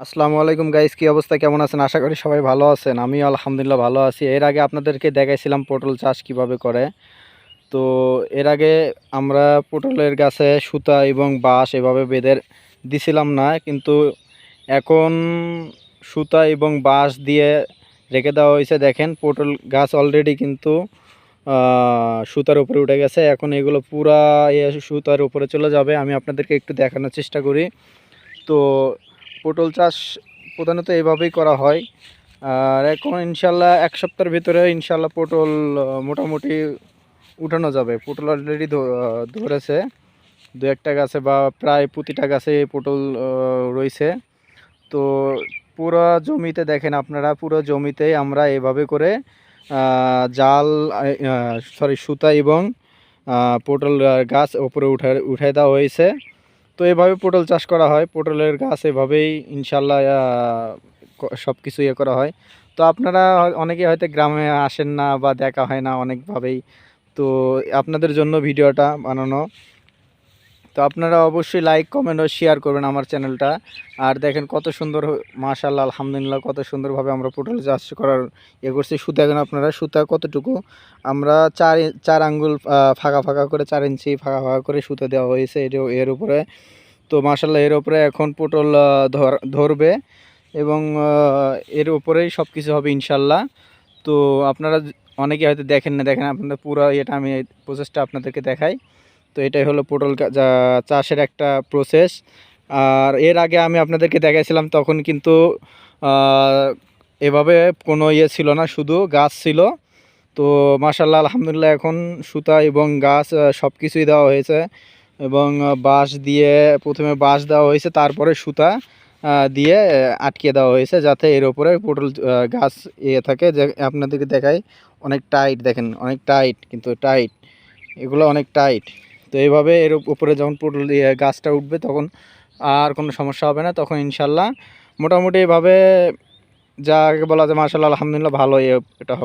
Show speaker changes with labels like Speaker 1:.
Speaker 1: আসসালামু আলাইকুম গাইস কি অবস্থা? কেমন আছেন? আশা করি সবাই ভালো আছেন। আমি আলহামদুলিল্লাহ ভালো আছি। এর আগে আপনাদেরকে দেখাইছিলাম পটল চাষ কীভাবে করে? তো এর আগে আমরা পটলের গাছে সুতা এবং বাঁশ এভাবে বেঁধে দিছিলাম না, কিন্তু এখন সুতা এবং বাঁশ দিয়ে রেখে দেওয়া হয়েছে। দেখেন, পটল গাছ অলরেডি কিন্তু সুতার উপরে উঠে গেছে। এখন এগুলো পুরা সুতার উপরে চলে যাবে। আমি আপনাদেরকে একটু দেখানোর চেষ্টা করি। তো পটল চাষ প্রধানত এইভাবেই করা হয়। আর এখন ইনশাল্লাহ এক সপ্তাহের ভিতরে ইনশাল্লাহ পটল মোটামুটি উঠানো যাবে। পটল অলরেডি ধরেছে। দু একটা গাছে বা প্রায় প্রতিটা গাছে পটল রয়েছে। তো পুরো জমিতে দেখেন আপনারা, পুরো জমিতে আমরা এভাবে করে জাল সরি সুতা এবং পটল গাছ ওপরে উঠা উঠাই দেওয়া হয়েছে। তো এভাবে পটল চাষ করা হয়। পটলের গাছ এভাবেই ইনশাল্লাহ সব কিছু ইয়ে করা হয়। তো আপনারা অনেকে হয়তো গ্রামে আসেন না বা দেখা হয় না অনেকভাবেই। তো আপনাদের জন্য ভিডিওটা বানানো। তো আপনারা অবশ্যই লাইক কমেন্ট ও শেয়ার করবেন আমার চ্যানেলটা আর দেখেন কত সুন্দর মাশাল্লাহ আলহামদুলিল্লাহ, কত সুন্দরভাবে আমরা পটল চাষ করার ইয়ে করছি। সুতা দেখেন আপনারা, সুতা কতটুকু? আমরা চার চার আঙ্গুল ফাঁকা ফাঁকা করে, চার ইঞ্চি ফাঁকা ফাঁকা করে সুতা দেওয়া হয়েছে এর এর উপরে। তো মাশাল্লাহ এর উপরে এখন পটল ধর- ধরবে এবং এর উপরেই সব কিছু হবে ইনশাল্লাহ তো আপনারা অনেকে হয়তো দেখেন না, দেখেন আপনাদের পুরো এটা আমি প্রসেসটা আপনাদেরকে দেখাই। তো এটাই হলো পটল চাষের একটা প্রসেস আর এর আগে আমি আপনাদেরকে দেখাইছিলাম, তখন কিন্তু এভাবে কোনো ইয়ে ছিল না, শুধু গাছ ছিল। তো মাশাল্লাহ আলহামদুলিল্লাহ এখন সুতা এবং গাছ সব কিছুই দেওয়া হয়েছে এবং বাঁশ দিয়ে প্রথমে বাঁশ দেওয়া হয়েছে, তারপরে সুতা দিয়ে আটকে দেওয়া হয়েছে যাতে এর ওপরে পটল গাছ ইয়ে থাকে। যে আপনাদেরকে দেখাই, অনেক টাইট, দেখেন, অনেক টাইট, কিন্তু টাইট, এগুলো অনেক টাইট। তো এইভাবে এর উপরে যখন পটল গাছটা উঠবে তখন আর কোনো সমস্যা হবে না, তখন ইনশাল্লাহ মোটামুটি এভাবে যাকে বলা যায় মার্শাল্লাহ আলহামদুলিল্লাহ ভালো এটা হবে।